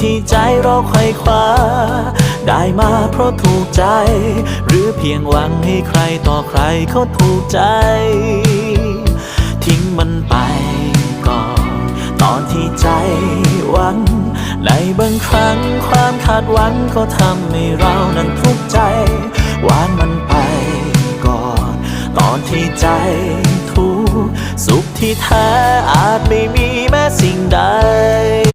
ที่ใจเราไขว่คว้า ได้มาเพราะถูกใจ หรือเพียงหวังให้ใครต่อใครเขาถูกใจ ทิ้งมันไปก่อน ตอนที่ใจหวัง ในบางครั้งความคาดหวังก็ทำให้เรานั้นทุกข์ใจวางมันไปก่อน ตอนที่ใจทุกข์สุขที่แท้อาจไม่มีแม้สิ่งใด